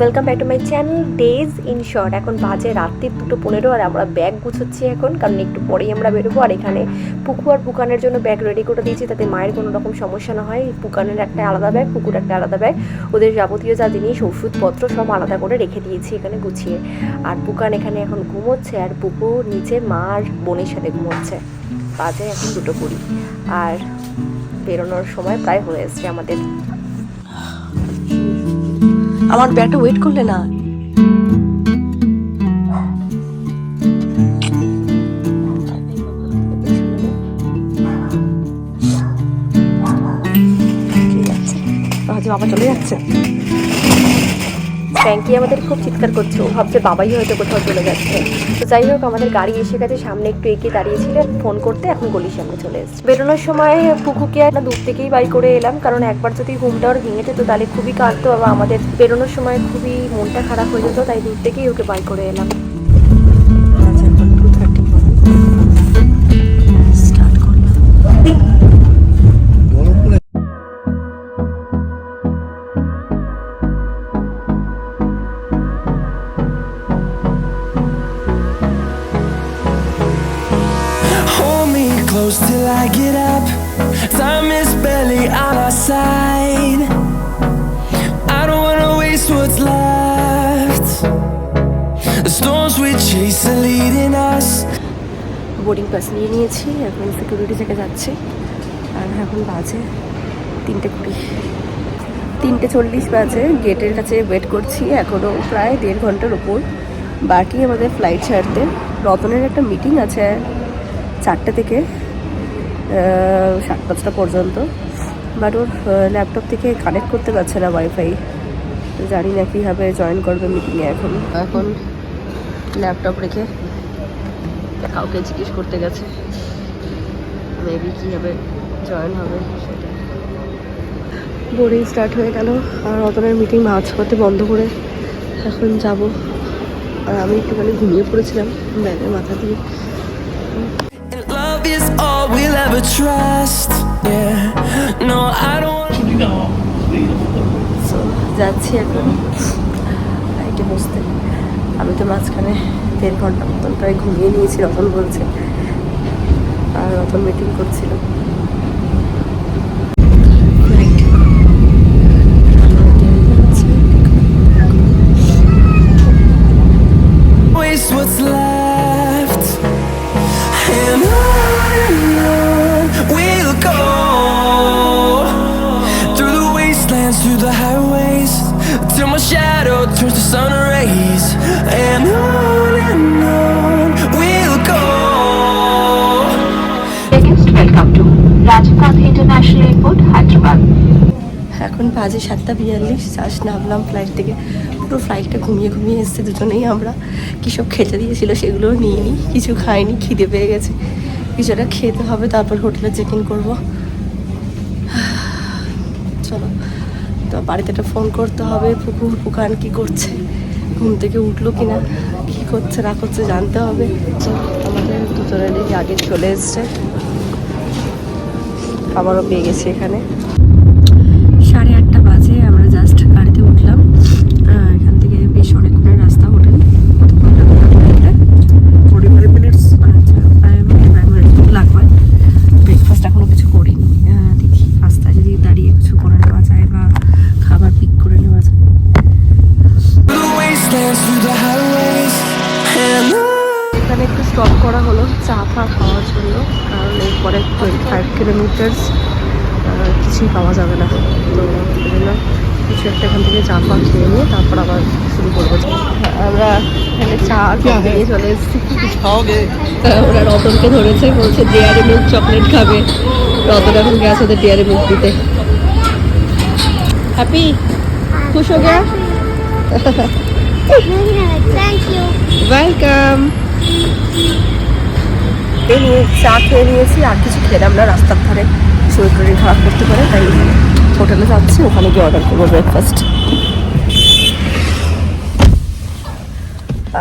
Welcome back to my channel days in short এখন বাজে রাত্রির দুটো পনেরো আর আমরা ব্যাগ গুছোচ্ছি এখন, কারণ একটু পরেই আমরা বেরোবো। আর এখানে পুকু আর পুকানের জন্য ব্যাগ রেডি করে দিয়েছি, তাতে মায়ের কোনো রকম সমস্যা না হয়। পুকানের একটা আলাদা ব্যাগ পুকুর একটা আলাদা ব্যাগ ওদের যাবতীয় যা জিনিস, ওষুধপত্র সব আলাদা করে রেখে দিয়েছি এখানে গুছিয়ে। আর পুকান এখানে এখন ঘুমোচ্ছে, আর পুকু নিচে মা আর বোনের সাথে ঘুমোচ্ছে। বাজে এখন দুটো কুড়ি। আর বেরোনোর সময় প্রায় হয়ে এসছে আমাদের। আমার ব্যাটা ওয়েট করলে না। বাবা চলে যাচ্ছে। ফ্র্যাঙ্কি আমাদের খুব চিৎকার করছে। ও ভাবছে বাবাই হয়তো কোথাও চলে যাচ্ছে। তো যাই হোক, আমাদের গাড়ি এসে গেছে, সামনে একটু এগিয়ে দাঁড়িয়েছিলেন, ফোন করতে এখন গলির সামনে চলে এসেছে। বেরোনোর সময় ফুকুকে একটা দূর থেকেই বাই করে এলাম, কারণ একবার যদি ঘুমটা ওর ভেঙে যেত তাহলে খুবই কাঁদতো বা আমাদের বেরোনোর সময় খুবই মনটা খারাপ হয়ে যেত, তাই দূর থেকেই ওকে বাই করে এলাম। I get up. Time is barely on our side. I don't wanna waste what's left. The storms we chase are leading us. Boarding pass নিয়ে নিয়েছি, এখন সিকিউরিটি থেকে যাচ্ছি আর এখন বাজে তিনটে কুড়ি তিনটে চল্লিশ বাজে, গেটের কাছে ওয়েট করছি এখনও প্রায় দেড় ঘণ্টার ওপর বাকি আমাদের ফ্লাইট ছাড়তে রতনের একটা মিটিং আছে চারটে থেকে সাত পাঁচটা পর্যন্ত। বাট ওর ল্যাপটপ থেকে কানেক্ট করতে পারছে না ওয়াইফাই জানি না কীভাবে জয়েন করবে মিটিংয়ে এখন। এখন ল্যাপটপ রেখে কাউকে জিজ্ঞেস করতে গেছে। মেবি কীভাবে জয়েন হবে সেটা। বোর্ডিং স্টার্ট হয়ে গেল। আর অতনের মিটিং মাঝ পথে বন্ধ করে এখন যাব। আর আমি একটুখানি ঘুমিয়ে পড়েছিলাম। ব্যাগের মাথা দিয়ে। Ever trust. Yeah. No, I don't যাচ্ছি এখন। ফ্লাইটে বসতে। আমি তো মাঝখানে দেড় ঘণ্টা মতন প্রায় ঘুমিয়ে নিয়েছি রতন বলছে। আর রতন মিটিং করছিল। বাজে সাতটা বিয়াল্লিশ জাস্ট নামলাম ফ্লাইট থেকে। পুরো ফ্লাইটটা ঘুমিয়ে ঘুমিয়ে এসছে দুজনেই আমরা। কী সব খেতে দিয়েছিল সেগুলোও নিয়ে নিই কিছু খাইনি, খিদে পেয়ে গেছে। কিছুটা খেতে হবে, তারপর হোটেলে চেক ইন করব। চলো, তো বাড়িতে একটা ফোন করতে হবে, পুকুর পুকান কি করছে, ঘুম থেকে উঠল কিনা, কি করছে, না করছে জানতে হবে। আমাদের দুজনেরই আগে চলে এসছে। খাবারও পেয়ে গেছি এখানে। টোয়েন্টি ফাইভ কিলোমিটার্স কিছুই পাওয়া যাবে না। তো জন্য কিছু একটা এখান থেকে চা ফা খেয়ে নিয়ে তারপর আবার শুরু করব। আমরা এখানে চা খেতে নিয়ে চলে এসেছি। ওরা রতনকে ধরেছে বলছে ডেয়ারি মিল্ক চকলেট খাবে। রতন এখন গেছে ওদের ডেয়ারি মিল্ক দিতে। হ্যাপি খুশ হো গয়া Thank you. ওয়েলকাম এই নিয়ে চা খেয়ে নিয়েছি, আর কিছু খেলাম না রাস্তার ধারে শরীর টরীর খারাপ করতে পারে, তাই হোটেলে যাচ্ছি, ওখানে গিয়ে অর্ডার করব ব্রেকফাস্ট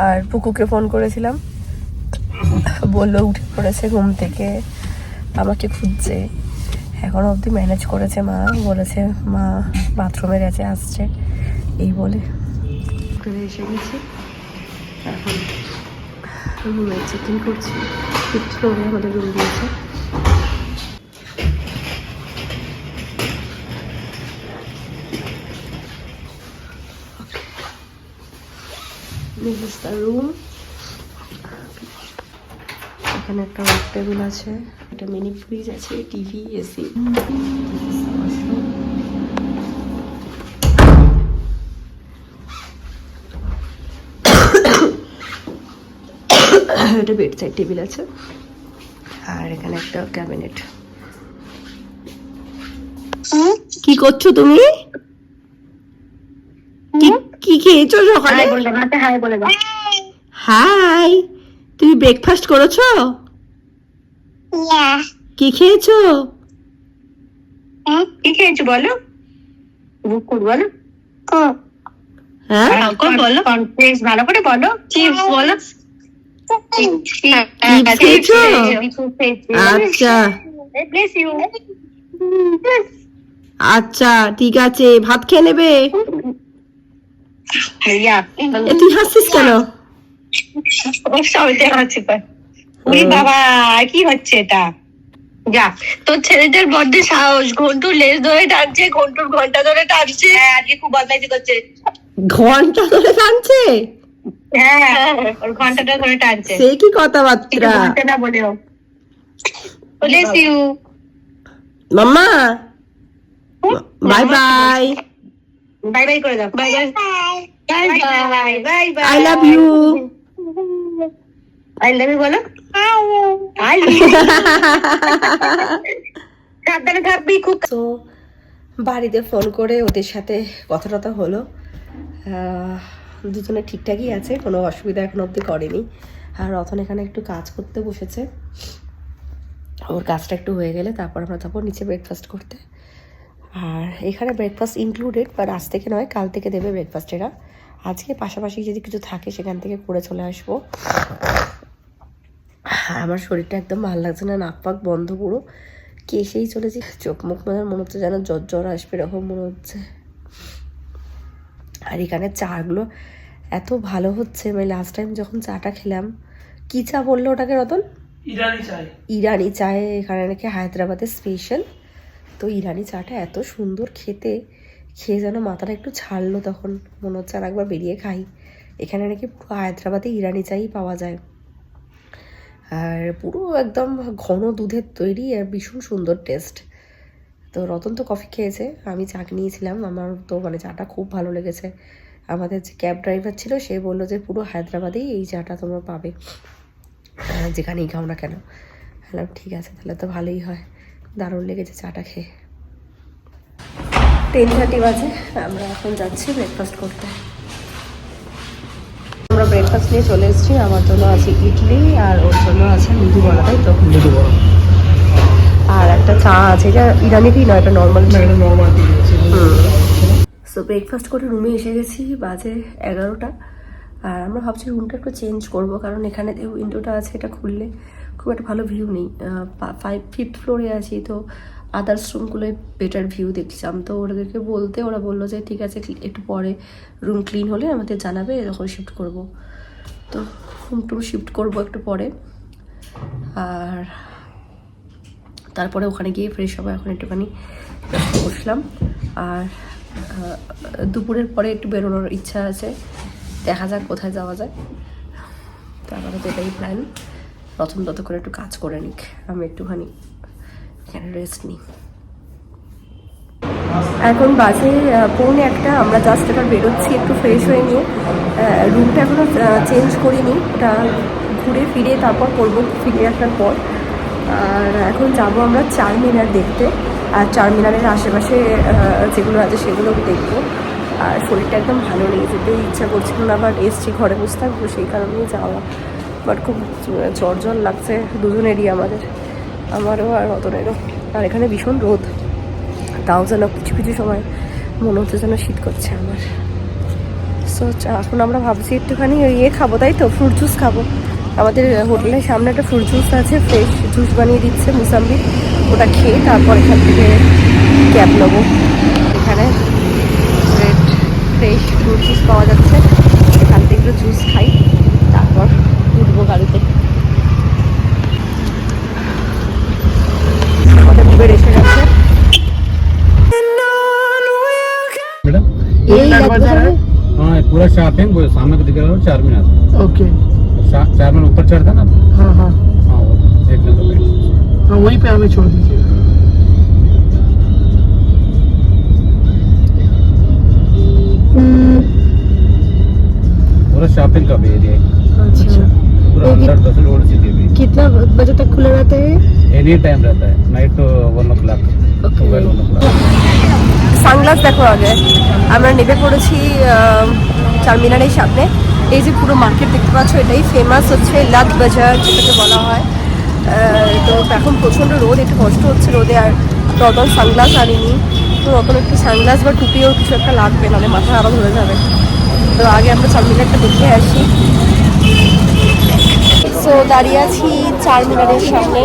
আর পুকুকে ফোন করেছিলাম, বলল উঠে পড়েছে ঘুম থেকে, আমাকে খুঁজছে। এখন অবধি ম্যানেজ করেছে মা, বলেছে, মা বাথরুমে গেছে আসছে। এই বলে। এসে গেছি, এখন রুমে চেক ইন করছি। ফ্লোরে আমাদের রুম দিয়েছে। This is the. এখানে একটা টেবিল আছে, একটা মিনি ফ্রিজ আছে টিভি এসি এটা বেড সাইড টেবিল আছে আর এখানে একটা ক্যাবিনেট কি করছ তুমি কি- কি খেয়েছো সকালে হাই তুমি ব্রেকফাস্ট করেছ কি খেয়েছো কি খেয়েছো বলো বুকুর বলো হ্যাঁ বলো ভালো করে বলো চিপস বলো? আচ্ছা আচ্ছা ঠিক আছে ভাত খেয়ে নেবে? তুই হাসছিস কেন? বাবা কি হচ্ছে এটা? যা। তোর ছেলেদের বড্ডে সাহস ঘন্টুর লেজ ধরে টানছে ঘন্টুর ঘণ্টা ধরে টানছে। হ্যাঁ আজকে খুব বদমাইশি করছে। ঘণ্টা ধরে টানছে? হ্যাঁ ওর ঘন্টাটা ধরে টানছে। সে কি কথাবার্তা? বলেও. মাম্মা। Bye bye. বাই বাই করে দাও। Bye bye. Bye bye. Bye bye. I love you I love you বলো। আই লাভ ইউ সাবধানে থাকবি খুব। তো বাড়িতে ফোন করে ওদের সাথে কথা টথা হলো। আহ, দুজনে ঠিকঠাকই আছে, কোনো অসুবিধা এখন অবধি করেনি। আর রতন এখানে একটু কাজ করতে বসেছে। ওর কাজটা একটু হয়ে গেলে তারপর আমরা যাব নিচে ব্রেকফাস্ট করতে। আর এখানে ব্রেকফাস্ট ইনক্লুডেড বাট আজ থেকে নয়, কাল থেকে দেবে ব্রেকফাস্ট এরা। আজকে পাশাপাশি যদি কিছু থাকে, সেখান থেকে করে চলে আসব। আমার শরীরটা একদম ভালো লাগছে না, নাক পাক বন্ধ পুরো। কেসেই চলেছি। চোখ মুখ মানে মনে হচ্ছে যেন জ্বর জ্বর আসবে, এরকম মনে হচ্ছে। আর এখানে চাগুলো এত ভালো হচ্ছে। মানে লাস্ট টাইম যখন চাটা খেলাম কি চা বলল ওটাকে রতন? ইরানি চাই। ইরানি চায়ে এখানে নাকি হায়দ্রাবাদের স্পেশাল তো ইরানি চাটা এত সুন্দর খেতে খেয়ে যেন মাথাটা একটু ছাড়লো তখন। মনে হচ্ছে আর একবার বেরিয়ে খাই। এখানে নাকি পুরো হায়দ্রাবাদে ইরানি চাই পাওয়া যায়। আর পুরো একদম ঘন দুধের তৈরি আর ভীষণ সুন্দর টেস্ট তো রতন তো কফি খেয়েছে, আমি চা নিয়েছিলাম, আমার তো মানে চাটা খুব ভালো লেগেছে। আমাদের যে ক্যাব ড্রাইভার ছিল, সে বলল যে পুরো হায়দ্রাবাদেই এই চাটা তোমরা পাবে। যেখানেই খাও না কেন। বললাম, ঠিক আছে, তাহলে তো ভালোই হয়। দারুণ লেগেছে চাটা খেয়ে। টেন থার্টি বাজে, আমরা এখন যাচ্ছি ব্রেকফাস্ট করতে। আমরা ব্রেকফাস্ট নিয়ে চলে এসেছি, আমার জন্য আছে ইডলি আর ওর জন্য আছে মৃদু বলা তাই তো? দুটো বড়। আর একটা চা আছে এটা ইরানিতেই নয় এটা নর্মাল সো ব্রেকফাস্ট করে রুমে এসে গেছি বাজে এগারোটা। আর আমরা ভাবছি রুমটা একটু চেঞ্জ করব কারণ এখানে যে উইন্ডোটা আছে এটা খুললে খুব একটা ভালো ভিউ নেই। ফাইভ ফিফথ ফ্লোরে আছি তো আদার্স রুমগুলোয় বেটার ভিউ দেখছিলাম। তো ওদেরকে বলতে ওরা বলল যে ঠিক আছে একটু পরে রুম ক্লিন হলে আমাদের জানাবে এরকম শিফট করব। তো রুম টুম শিফট করব একটু পরে। আর তারপরে ওখানে গিয়ে ফ্রেশ হব, এখন একটুখানি বসলাম। আর দুপুরের পরে একটু বেরোনোর ইচ্ছা আছে। দেখা যাক কোথায় যাওয়া যায়। তো আমাদের তো এটাই প্ল্যান প্রথম ততক্ষণ একটু কাজ করে নিক। আমি একটুখানি এখানে রেস্ট নিই। এখন বাজে পৌনে একটা। আমরা জাস্ট এবার বেরোচ্ছি একটু ফ্রেশ হয়ে নিয়ে। রুমটা এখনও চেঞ্জ করিনি। ওটা ঘুরে ফিরে তারপর করব, ফিরে আসার পর। আর এখন যাব আমরা চার মিনার দেখতে। আর চার মিনারের আশেপাশে যেগুলো আছে সেগুলো দেখব। আর শরীরটা একদম ভালো নেই যেতে ইচ্ছা করছিল না বাট এসছি ঘরে বসে থাকব, সেই কারণেই যাওয়া। বাট খুব জ্বর জ্বর লাগছে, দুজনেরই আমাদের। আমারও আর রতনেরও আর এখানে ভীষণ রোদ। তাও যেন কিছু কিছু সময়, মনে হচ্ছে যেন শীত করছে আমার। সো এখন আমরা ভাবছি একটুখানি ইয়ে খাব, তাই তো? ফ্রুট জুস খাব। আমাদের হোটেলের সামনে একটা ফ্রুট জুস আছে ফ্রেশ জুস বানিয়ে দিচ্ছে মুসাম্বি ওটা খেয়ে তারপর এখান থেকে ক্যাব নেবো এখানে ফ্রেশ ফ্রুট জুস পাওয়া যাচ্ছে দুটো জুস খাই তারপর উঠবো গাড়িতে আমাদের উবের এসে গেছে मैडम এই এক বছরে हाँ ये पूरा शॉपिंग वो सामने को दिख रहा है चार मीनार ओके शा- चार मीनार ऊपर चढ़ता ना हाँ हाँ हाँ वो एक नंबर पे हाँ वहीं पे हमें छोड़ दीजिए पूरा शॉपिंग का भी एरिया है अच्छा पूरा अंदर दस रोड सिटी भी कितना बजे तक खुला रहता है एनी टाइम रहता है night one o'clock mobile one o'clock sunglass দেখো আগে আমরা নেমে পড়েছি আহ, চারমিনারের সামনে এই যে পুরো মার্কেট দেখতে পাচ্ছ, এটাই ফেমাস হচ্ছে লাদ বাজার, যেটাকে বলা হয়। তো এখন প্রচণ্ড রোদ, একটু কষ্ট হচ্ছে রোদে, আর তখন সানগ্লাস আনিনি। তো তখন একটু সানগ্লাস বা টুপিও কিছু একটা লাগবে, নাহলে মাথা আরও ধরে যাবে। তো আগে আমরা চারমিনারটা দেখে আসি। সো দাঁড়িয়ে আছি চার মিনারের সামনে।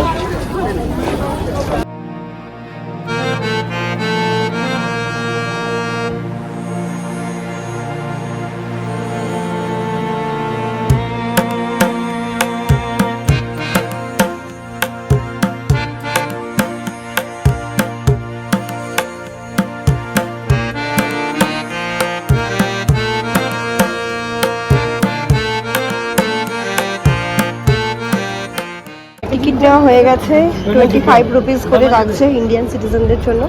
হয়ে গেছে টোয়েন্টি ফাইভ রুপিস করে রাখছে ইন্ডিয়ান সিটিজেনদের জন্য।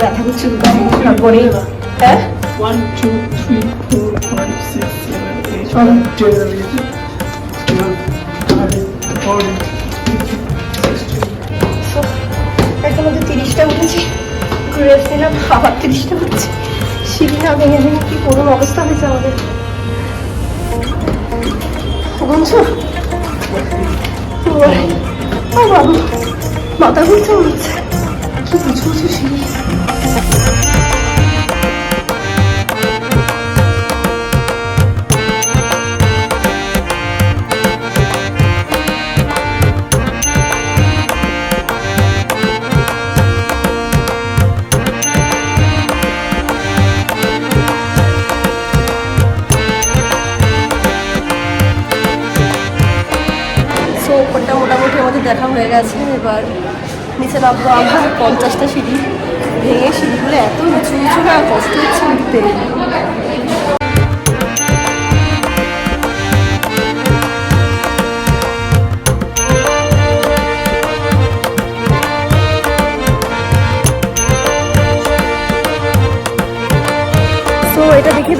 ব্যথা করছে তারপরে হ্যাঁ? One two three four five six seven eight তিরিশটা উঠেছে রেস্ট নিলাম তিরিশটা উঠেছে সিঁড়ি না ভেঙে কি করুন অবস্থা হয়েছে আমাদের বুঝছ ও বাবু মাথা ঘুরছে মনে হচ্ছে কি উঁচু সিঁড়ি মোটামুটি আমাদের দেখা হয়ে গেছে এবার নিচে নামবো আমার পঞ্চাশটা সিঁড়ি ভেঙে সিঁড়িগুলো এত উঁচু উঁচু না কষ্ট হচ্ছে উঠতে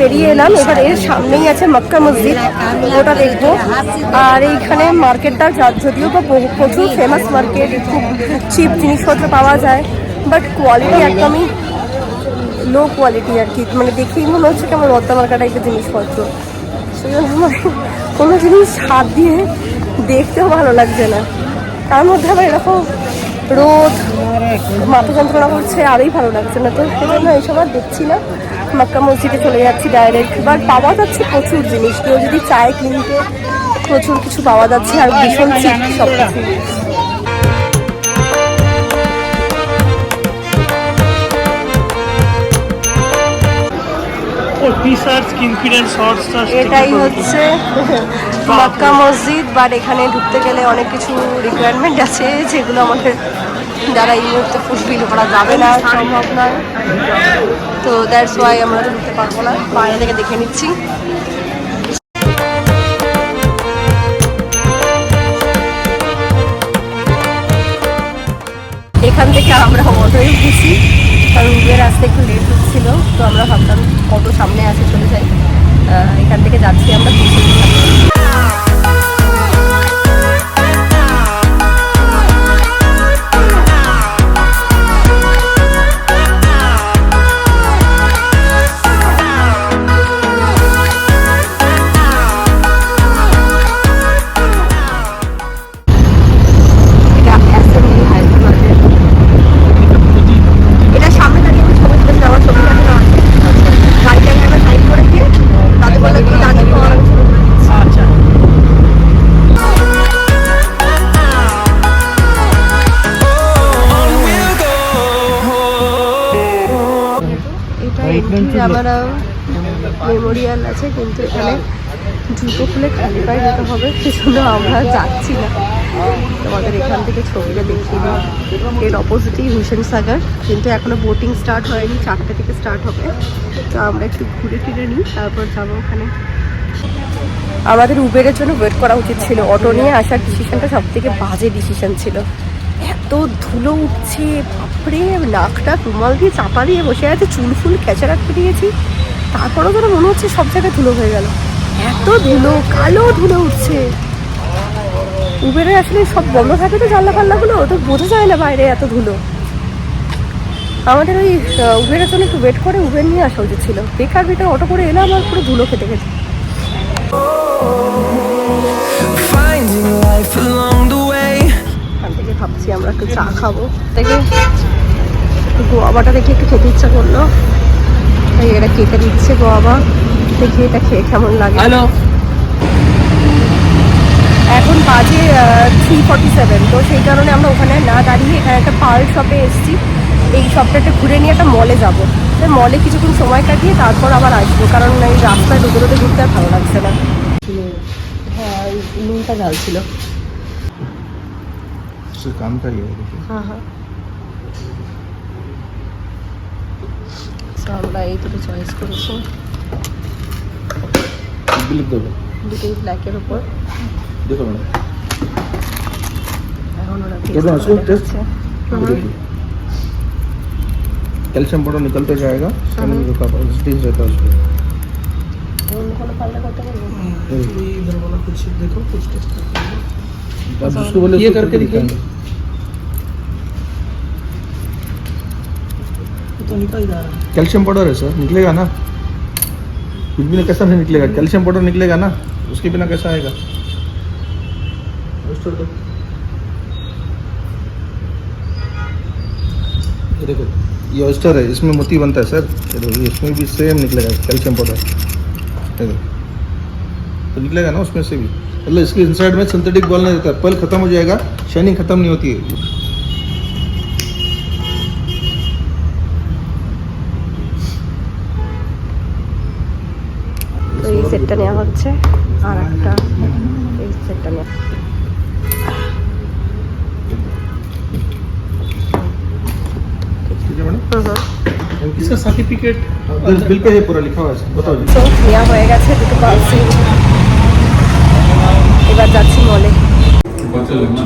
বেরিয়ে এলাম। এবার এর সামনেই আছে মক্কা মসজিদ। ওটা দেখব। আর এইখানে মার্কেটটা যদিও বা প্রচুর ফেমাস মার্কেট খুব চিপ জিনিসপত্র পাওয়া যায়। বাট কোয়ালিটি একদমই লো কোয়ালিটি আর কি। মানে দেখেই মনে হচ্ছে কেমন রদ্দা মার্কা টাইপের জিনিসপত্র। সেই জন্য কোনো জিনিস হাত দিয়ে দেখতেও ভালো লাগছে না। তার মধ্যে আবার এরকম রোদ, মাথা যন্ত্রণা করছে, আরোই ভালো লাগছে না। তো সেজন্য এইসব আর দেখছি না। মক্কা মসজিদে চলে যাচ্ছি ডাইরেক্ট বাট পাওয়া যাচ্ছে প্রচুর জিনিস। কেউ যদি চায় কিনতে প্রচুর কিছু পাওয়া যাচ্ছে আর ভীষণ সব কিছু ভিসার স্কিন ফিডের এটাই হচ্ছে মক্কা মসজিদ বাট এখানে ঢুকতে গেলে অনেক কিছু রিকোয়ারমেন্ট আছে যেগুলো আমাদের যারা এই মুহূর্তে ফুলফিল করা যাবে না সম্ভব না তো দ্যাটস ওয়াই আমরা ঢুকতে পারব না। বাইরে থেকে দেখে নিচ্ছি। এখান থেকে আমরা অটোয় গেছি কারণ উবের আসতে একটু লেট হচ্ছিল তো আমরা ভাবতাম কত সামনে আছে চলে যাই এখান থেকে যাচ্ছি। আমার অপোজিটেই সাগর, কিন্তু এখনও বোটিং স্টার্ট হয়নি, চারটে থেকে স্টার্ট হবে। তো আমরা একটু ঘুরে ফিরে নিই, তারপর যাব ওখানে। আমাদের উবেরের জন্য ওয়েট করা উচিত ছিল। অটো নিয়ে আসার ডিসিশনটা সব থেকে বাজে ডিসিশন ছিল। এত ধুলো উঠছে, বাপরে নাকটা রুমাল দিয়ে চাপা দিয়ে বসে আছে, চুল ফুল রাখতে দিয়েছি। তারপরেও যেন মনে হচ্ছে সব জায়গায় ধুলো হয়ে গেল। এত ধুলো, কালো ধুলো উঠছে। উবেরে আসলে সব বন্ধ থাকে তো জানলা ফাল্লাগুলো তো বোঝা যায় না বাইরে এত ধুলো। আমাদের ওই উবেরের জন্য একটু ওয়েট করে উবের নিয়ে আসা উচিত ছিল। বেকার বেকার অটো করে এলাম আর পুরো ধুলো খেতে থেকে ভাবছি আমরা একটু চা খাব। থেকে গোয়াবাটা দেখে একটু খেতে ইচ্ছা করল। তাই এটা কেটে দিচ্ছে গোয়াবা। দেখি এটা খেয়ে কেমন লাগে। এখন বাজে থ্রি ফর্টি সেভেন তো সেই কারণে আমরা ওখানে না দাঁড়িয়ে এখানে একটা পার্ল শপে এসেছি। এই সবটাটা ঘুরে নিয়ে একটা মলে যাব। মলে কিছুক্ষণ সময় কাটিয়ে তারপর আবার আসব কারণ এই রাস্তায় রোদে ঘুরতে আর ভালো লাগছে না। হ্যাঁ নুনটা হ্যাঁ হ্যাঁ। এই দুটো চয়েস দুটোই দেখো कैल्शियम पाउडर निकलते तो जाएगा हाँ। एनर्जी का रहता है उसमें। हम्म। हाँ। ये तो निकल कैल्शियम पाउडर है सर निकलेगा ना? कुछ भी ना कैसा नहीं निकलेगा हम्म। कैल्शियम पाउडर निकलेगा ना? उसके बिना कैसा आएगा? ये देखो ये ऑयस्टर है इसमें मोती बनता है सर ये देखो इसमें भी सेम निकलेगा कैल्शियम पाउडर ये देखो तो निकलेगा ना उसमें से भी मतलब इसके इनसाइड में सिंथेटिक बॉल नहीं रहता पल खत्म हो जाएगा शाइनिंग खत्म नहीं होती है তো এই সেটটা নেওয়া হচ্ছে मैडम इसका सर्टिफिकेट इस बिल पे है पूरा लिखा हुआ है बताओ जी তো নেওয়া হয়ে গেছে দুটো পার্সেল এবার যাচ্ছি মলে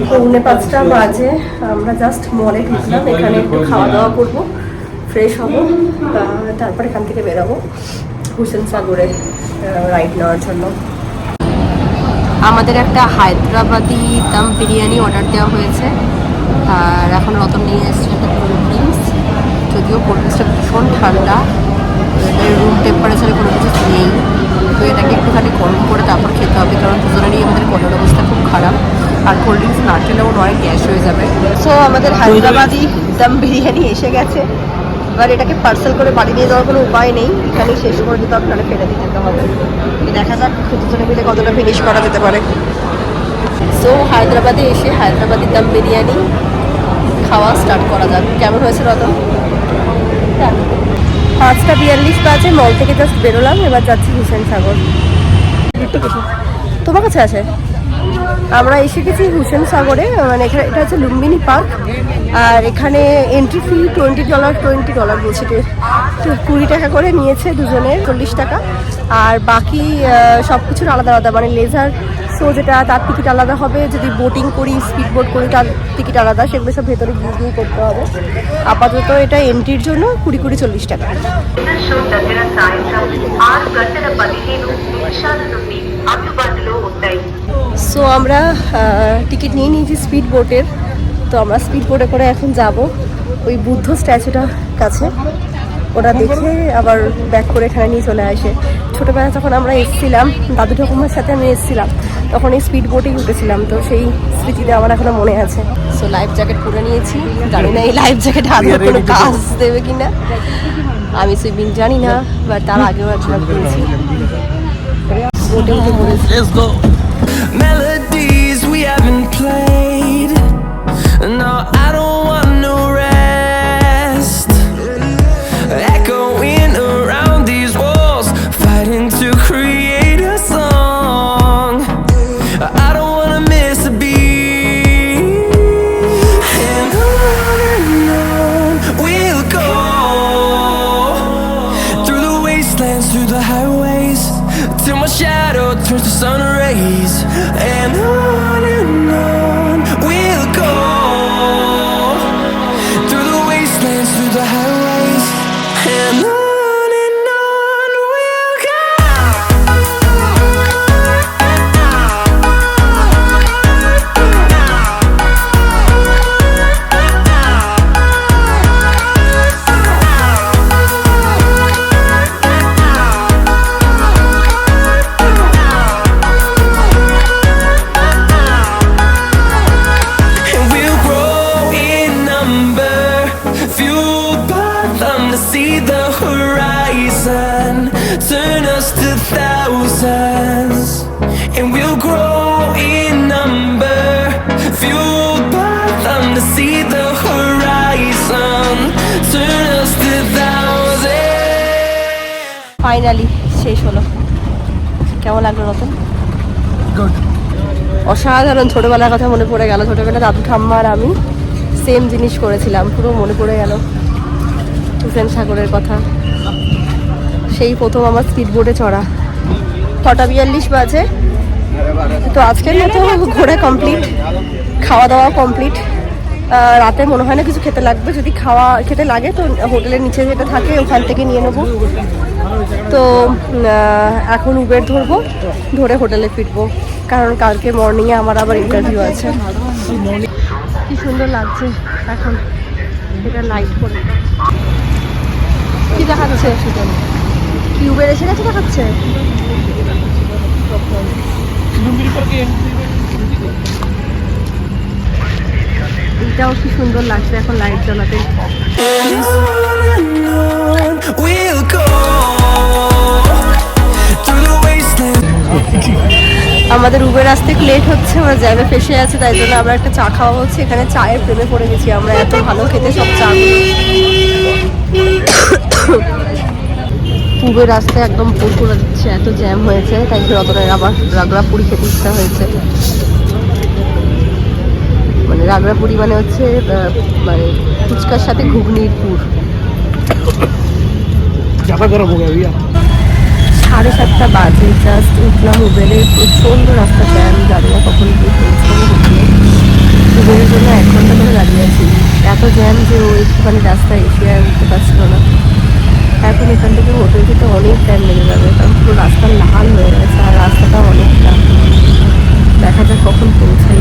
পৌনে পাঁচটা বাজে আমরা জাস্ট মলে ঢুকলাম এখানে একটু খাওয়া দাওয়া করবো ফ্রেশ হবো আহ, তারপর এখান থেকে বেরোবো হুসেন সাগরে রাইড নেওয়ার জন্য আমাদের একটা হায়দ্রাবাদি দাম বিরিয়ানি অর্ডার দেওয়া হয়েছে আর এখন রতন নিয়ে এসেছে একটা কোল্ড ড্রিঙ্কস যদিও ড্রিঙ্কসটা ভীষণ ঠান্ডা রুম টেম্পারেচারে কোনো কিছু নেই। তো এটাকে একটুখানি গরম করে তারপর খেতে হবে কারণ দুজনেরই আমাদের গলার অবস্থা খুব খারাপ। আর কোল্ড ড্রিঙ্কস না খেলেও নয় গ্যাস হয়ে যাবে। সো আমাদের হায়দ্রাবাদি দম বিরিয়ানি এসে গেছে। এবার এটাকে পার্সেল করে বাড়ি নিয়ে যাওয়ার কোনো উপায় নেই। এখানেই শেষ করে দিতে হবে নাহলে ফেলে দিতে হবে। দেখা যাক দুজনে মিলে কতটা ফিনিশ করা যেতে পারে। সো হায়দ্রাবাদে এসে হায়দ্রাবাদি দম বিরিয়ানি খাওয়া স্টার্ট করা যাক। কেমন হয়েছে রতন? পাঁচটা? বিয়াল্লিশ বাজে মল থেকে জাস্ট বেরোলাম, এবার যাচ্ছি হুসেন সাগর। তোমার কাছে আছে? আমরা এসে গেছি হুসেন সাগরে মানে এখানে এটা হচ্ছে লুম্বিনী পার্ক, আর এখানে entry fee twenty dollar twenty dollar বলছে কুড়ি টাকা করে নিয়েছে দুজনের চল্লিশ টাকা। আর বাকি সব কিছুর আলাদা আলাদা মানে লেজার সো যেটা তার টিকিট আলাদা হবে, যদি বোটিং করি স্পিড বোট করি, তার টিকিট আলাদা, সেগুলো সব ভেতরে গিয়ে গিয়ে করতে হবে। আপাতত এটা এন্ট্রির জন্য কুড়ি কুড়ি চল্লিশ টাকা। সো আমরা টিকিট নিয়ে নিয়েছি স্পিড বোটের তো আমরা স্পিড বোটে করে এখন যাব। ওই বুদ্ধ স্ট্যাচুটার কাছে। ওরা দেখে আবার ব্যাক করে এখানে নিয়ে চলে আসে। ছোটোবেলা যখন আমরা এসেছিলাম, দাদু ঠাকুমার সাথে আমি এসেছিলাম। তখন এই স্পিড বোটেই উঠেছিলাম তো সেই স্মৃতিতে আমার এখনও মনে আছে। সো লাইফ জ্যাকেট পরে নিয়েছি। জানি না এই লাইফ জ্যাকেট হাতে কোনো কাজ দেবে কি না আমি সুইমিং জানি না বাট তার আগেও একবার করেছি। বোটে উঠে পড়েছি অসাধারণ ছোটবেলার কথা মনে পড়ে গেল। ছোটবেলা দাদু ঠাম্মা আর আমি সেম জিনিস করেছিলাম পুরো মনে পড়ে গেল। হুসেন সাগরের কথা। সেই প্রথম আমার স্পিড বোর্ডে চড়া। ছটা বিয়াল্লিশ বাজে। তো আজকের মতো ঘোরা কমপ্লিট খাওয়া দাওয়া কমপ্লিট রাতে মনে হয় না কিছু খেতে লাগবে, যদি খাওয়া খেতে লাগে, তো হোটেলের নিচে যেটা থাকে, ওখান থেকে নিয়ে নেব। তো এখন উবের ধরবো, ধরে হোটেলে ফিরবো। কারণ কালকে মর্নিংয়ে আমার আবার ইন্টারভিউ আছে। কি সুন্দর লাগছে এখন, এটা লাইট করে কি দেখাচ্ছে? কি উবের এসে গেছে দেখাচ্ছে? এটাও কি সুন্দর লাগছে এখন লাইট জ্বালাতে. আমাদের উবের আসতে লেট হচ্ছে আমরা জায়গা ফেসে আছে তাই জন্য আমরা একটা চা খাওয়া হচ্ছে। এখানে চায়ের প্রেমে পড়ে গেছি আমরা এত ভালো খেতে সব চা উবের রাস্তায় একদম পুর করে দিচ্ছে এত জ্যাম হয়েছে তাই রতনের আবার রাগড়া পুরি খেতে ইচ্ছা হয়েছে। রাগড়া পুরি মানে হচ্ছে মানে ফুচকার সাথে ঘুগনির পুর। সাড়ে সাতটা বাজে জাস্ট উঠলাম উবেরে প্রচণ্ড রাস্তা জ্যাম জানি না কখন হোটেলে উবেরের জন্য এক ঘণ্টা ধরে দাঁড়িয়ে আছি। এত জ্যাম যে ও একটুখানি রাস্তায় এসে আর উঠতে পারছিল না। এখন এখান থেকে হোটেল যেতে অনেক টাইম লেগে যাবে কারণ পুরো রাস্তা লাল হয়ে গেছে আর রাস্তাটা অনেকটা দেখা যাক কখন পৌঁছাই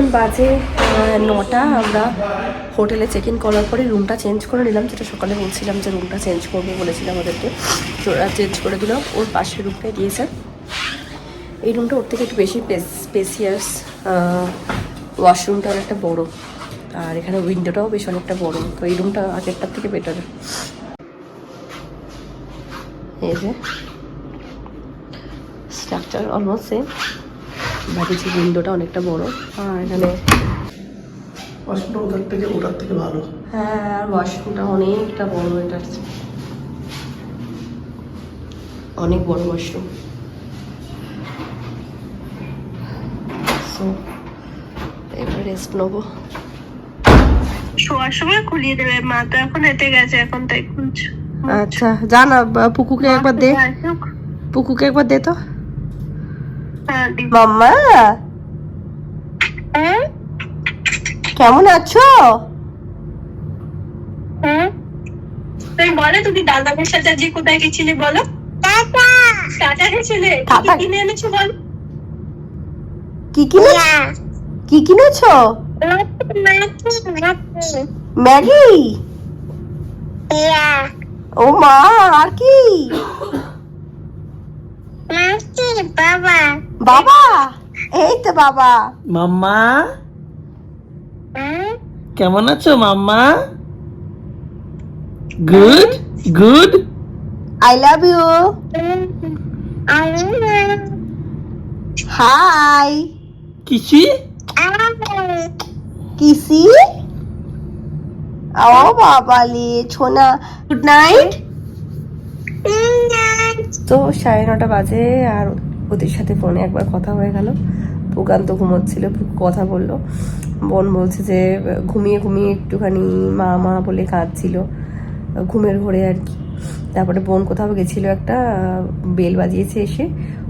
এখন বাজে নটা। আমরা হোটেলে চেক ইন করার পরে রুমটা চেঞ্জ করে নিলাম, যেটা সকালে বলছিলাম যে রুমটা চেঞ্জ করব বলেছিলাম ওদেরকে। ওরা চেঞ্জ করে দিল। ওর পাশের রুমটাই দিয়েছে এই রুমটা ওর থেকে একটু বেশি স্পেসিয়াস ওয়াশরুমটা অনেকটা বড়। আর এখানে উইন্ডোটাও বেশ অনেকটা বড়। তো এই রুমটা আগেরটার থেকে বেটার এই যে স্ট্রাকচার অলমোস্ট সেম যে উইন্ডোটা অনেকটা বড়। আর এখানে ওয়াশরুমটা ওটার থেকে ওটার থেকে ভালো। হ্যাঁ আর ওয়াশরুমটা অনেকটা বড় এটা অনেক বড় ওয়াশরুম সো এবার রেস্ট নেব। শোয়ার সময় খুলিয়ে দেবে। মা তো এখন হেঁটে গেছে এখন তাই খুলছে। আচ্ছা যা না বা- পুকুকে একবার দে। পুকুকে একবার দে তো। হ্যাঁ। মাম্মা? হ্যাঁ? কেমন আছো? হ্যাঁ? তুমি বলো তুমি দাদাদের সাথে আজকে কোথায় গেছিলে বলো? টাটা গেছিলে? কি কিনে এনেছো বলো? কি কিনে কি কিনেছো? ম্যাগি? ও মা আর কি? বাবা এই তো বাবা মাম্মা কেমন আছো মাম্মা good good I love you hi কিসি কিসি ও বাবালি ছোনা গুড নাইট তো সাড়ে নটা বাজে আর ওদের সাথে ফোনে একবার কথা হয়ে গেল। পুকান তো ঘুমোচ্ছিল, কথা বলল। বোন বলছে যে, ঘুমিয়ে ঘুমিয়ে একটুখানি মা মা বলে কাঁদছিল, ঘুমের ঘরে আর কি। তারপরে বোন কোথাও গেছিল একটা, বেল বাজিয়েছে এসে।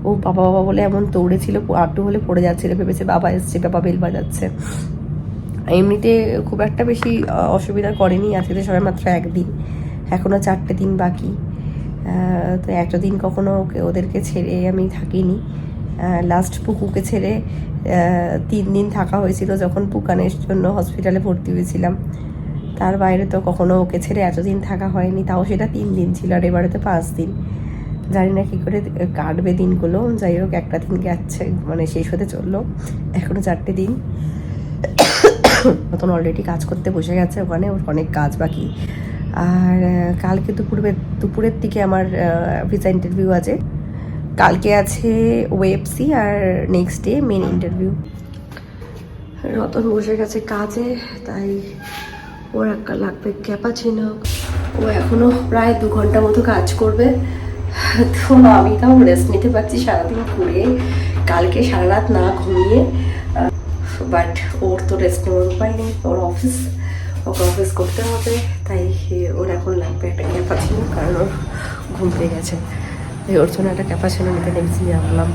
ও বাবা বাবা বলে এমন দৌড়েছিল আটটু হলে পড়ে যাচ্ছিল, ভেবেছে বাবা এসছে, বাবা বেল বাজাচ্ছে। এমনিতে খুব একটা বেশি, অসুবিধা করেনি, আজকে তো সবাই মাত্র একদিন। এখনও চারটে দিন বাকি। তো একটা দিন কখনো ওকে- ওদেরকে ছেড়ে আমি থাকিনি। লাস্ট পুকুকে ছেড়ে তিন দিন থাকা হয়েছিল যখন পুকানের জন্য হসপিটালে ভর্তি হয়েছিলাম। তার বাইরে তো কখনো ওকে ছেড়ে এতদিন থাকা হয়নি, তাও সেটা তিন দিন ছিল আর এবারে তো পাঁচ দিন। জানি না কী করে কাটবে দিনগুলো, যাই হোক, একটা দিন গেছে মানে শেষ হতে চলল। এখনও চারটে দিন। মতন অলরেডি কাজ করতে বসে গেছে ওখানে, ওর অনেক কাজ বাকি। আর কালকে দুপুরে দুপুরের দিকে আমার ভিসা ইন্টারভিউ আছে। কালকে আছে ওয়েবসি আর next day main interview Ratan বসে গেছে কাজে, তাই ওর একটা লাগবে ক্যাপাচিনো ও এখনও প্রায় দু ঘণ্টা মতো কাজ করবে। তো আমি তাও রেস্ট নিতে পারছি সারাদিন ঘুরে কালকে সারা রাত না ঘুমিয়ে বাট ওর তো রেস্ট নেওয়ার উপায় নেই। ওর অফিস ওকে অফিস করতে হবে। তাই ওর এখন লাগবে একটা ক্যাপাচিনো কারণ ওর ঘুম পেয়ে গেছে। তাই ওর জন্য একটা ক্যাপাচিনো নিতে দেখছি ভাবলাম।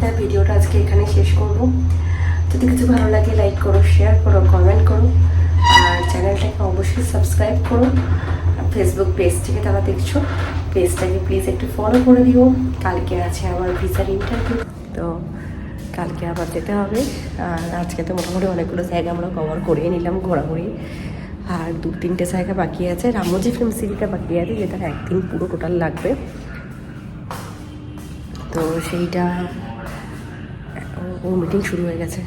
তাই ভিডিওটা আজকে এখানে শেষ করব। যদি কিছু ভালো লাগে লাইক করো শেয়ার করো কমেন্ট করো। আর চ্যানেলটাকে অবশ্যই সাবস্ক্রাইব করো। ফেসবুক পেজ থেকে তারা দেখছ। পেজটাকে প্লিজ একটু ফলো করে দিও? কালকে আছে আমার ভিসার ইন্টারভিউ তো কালকে আবার যেতে হবে। আর আজকে তো মোটামুটি অনেকগুলো জায়গা আমরা কভার করে নিলাম ঘোরাঘুরি। আর দু তিনটে জায়গা বাকি আছে। রামোজি ফিল্ম সিটিটা বাকি আছে, যেটা একদিন পুরো টোটাল লাগবে। তো সেইটা ও মিটিং শুরু হয়ে গেছে।